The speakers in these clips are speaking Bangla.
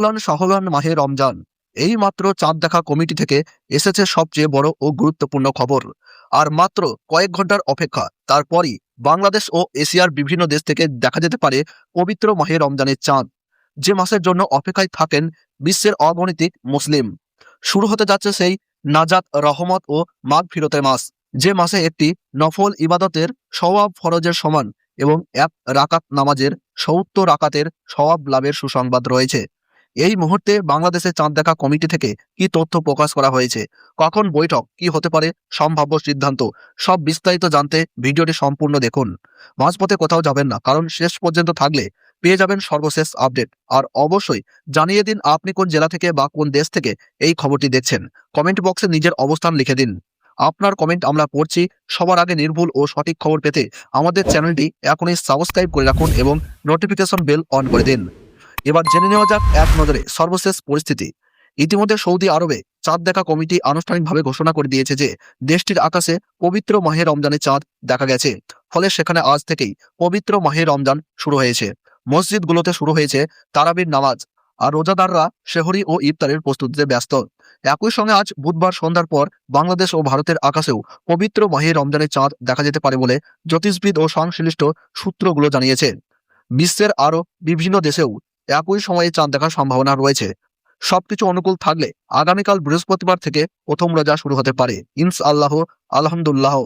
অক্লান সহগান মাহে রমজান। এই মাত্র চাঁদ দেখা কমিটি থেকে এসেছে সবচেয়ে বড় ও গুরুত্বপূর্ণ খবর। আর মাত্র কয়েক ঘণ্টার অপেক্ষা, তারপরই বাংলাদেশ ও এশিয়ার বিভিন্ন দেশ থেকে দেখা যেতে পারে পবিত্র মাহে রমজানের চাঁদ। যে মাসের জন্য অপেক্ষায় থাকেন বিশ্বের অগণিতিক মুসলিম। শুরু হতে যাচ্ছে সেই নাজাত রহমত ও মাঘ ফিরতের মাস। যে মাসে একটি নফল ইবাদতের সওয়াব ফরজের সমান এবং এক রাকাত নামাজের সত্তর রাকাতের সওয়াব লাভের সুসংবাদ রয়েছে। এই মুহূর্তে বাংলাদেশের চাঁদ দেখা কমিটি থেকে কি তথ্য প্রকাশ করা হয়েছে? কখন বৈঠক, কি হতে পারে? সম্ভাব্য সিদ্ধান্ত, সব বিস্তারিত জানতে ভিডিওটি সম্পূর্ণ দেখুন। মাঝপথে কোথাও যাবেন না, কারণ শেষ পর্যন্ত থাকলে পেয়ে যাবেন সর্বশেষ আপডেট। আর অবশ্যই জানিয়ে দিন আপনি কোন জেলা থেকে বা কোন দেশ থেকে এই খবরটি দেখছেন। কমেন্ট বক্সে নিজের অবস্থান লিখে দিন। আপনার কমেন্ট আমরা পড়ছি, সবার আগে নির্ভুল ও সঠিক খবর পেতে আমাদের চ্যানেলটি এখনই সাবস্ক্রাইব করে রাখুন এবং নোটিফিকেশন বেল অন করে দিন। এবার জেনে নেওয়া যাক এক নজরে সর্বশেষ পরিস্থিতি। ইতিমধ্যে সৌদি আরবে চাঁদ দেখা কমিটি আনুষ্ঠানিকভাবে ঘোষণা করে দিয়েছে যে, দেশটির আকাশে পবিত্র মাহে রমজানের চাঁদ দেখা গেছে। ফলে সেখানে আজ থেকেই পবিত্র মাহে রমজান শুরু হয়েছে। মসজিদগুলোতে শুরু হয়েছে তারাবির নামাজ আর রোজাদাররা শেহরি ও ইফতারের প্রস্তুতিতে ব্যস্ত। একই সঙ্গে আজ বুধবার সন্ধ্যার পর বাংলাদেশ ও ভারতের আকাশেও পবিত্র মাহে রমজানের চাঁদ দেখা যেতে পারে বলে জ্যোতিষবিদ ও সংশ্লিষ্ট সূত্রগুলো জানিয়েছে। বিশ্বের আরও বিভিন্ন দেশেও একই সময়ে চাঁদ দেখার সম্ভাবনা রয়েছে। সবকিছু অনুকূল থাকলে আগামীকাল বৃহস্পতিবার থেকে প্রথম রোজা শুরু হতে পারে। ইনস আল্লাহ আলহামদুল্লাহ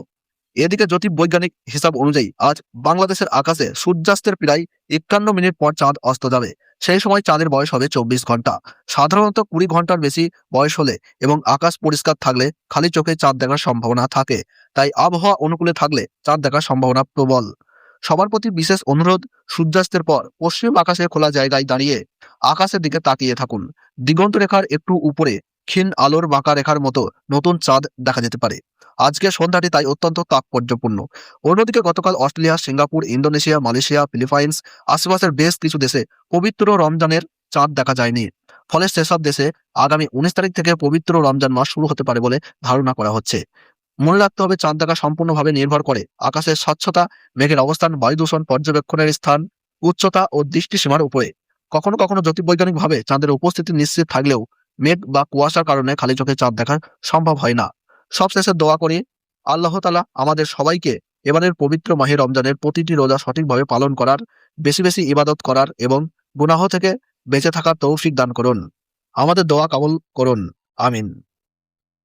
এদিকে জ্যোতিষ বৈজ্ঞানিক হিসাব অনুযায়ী আজ বাংলাদেশের আকাশে সূর্যাস্তের প্রায় একান্ন মিনিট পর চাঁদ অস্ত যাবে। সেই সময় চাঁদের বয়স হবে চব্বিশ ঘণ্টা। সাধারণত কুড়ি ঘণ্টার বেশি বয়স হলে এবং আকাশ পরিষ্কার থাকলে খালি চোখে চাঁদ দেখার সম্ভাবনা থাকে। তাই আবহাওয়া অনুকূলে থাকলে চাঁদ দেখার সম্ভাবনা প্রবল। সবার প্রতি বিশেষ অনুরোধ, সূর্যাস্তের পর পশ্চিম আকাশে খোলা জায়গায় দাঁড়িয়ে আকাশের দিকে তাকিয়ে থাকুন। দিগন্ত রেখার একটু উপরে, ক্ষীণ আলোর বাঁকা রেখার মতো নতুন চাঁদ দেখা যেতে পারে। আজকের সন্ধ্যাটি তাই অত্যন্ত তাৎপর্যপূর্ণ। অন্যদিকে গতকাল Australia, Singapore, Indonesia, Malaysia, Philippines আশেপাশের বেশ কিছু দেশে পবিত্র রমজানের চাঁদ দেখা যায়নি। ফলে সেসব দেশে আগামী উনিশ তারিখ থেকে পবিত্র রমজান মাস শুরু হতে পারে বলে ধারণা করা হচ্ছে। মনে রাখতে হবে চাঁদ দেখা সম্পূর্ণভাবে নির্ভর করে। আকাশের স্বচ্ছতা, মেঘের অবস্থান বায়ু দূষণ পর্যবেক্ষণের স্থান, উচ্চতা ও দৃষ্টিসীমার উপরে। কখনো কখনো জ্যোতির্বৈজ্ঞানিকভাবে চাঁদের উপস্থিতি নিশ্চিত থাকলেও মেঘ বা কুয়াশার কারণে খালি চোখে চাঁদ দেখা সম্ভব হয় না। সবশেষে দোয়া করি, আল্লাহ তালা আমাদের সবাইকে এবারের পবিত্র মাহে রমজানের প্রতিটি রোজা সঠিকভাবে পালন করার, বেশি বেশি ইবাদত করার এবং গুনাহ থেকে বেঁচে থাকার তৌফিক দান করুন। আমাদের দোয়া কাবুল করুন। আমিন।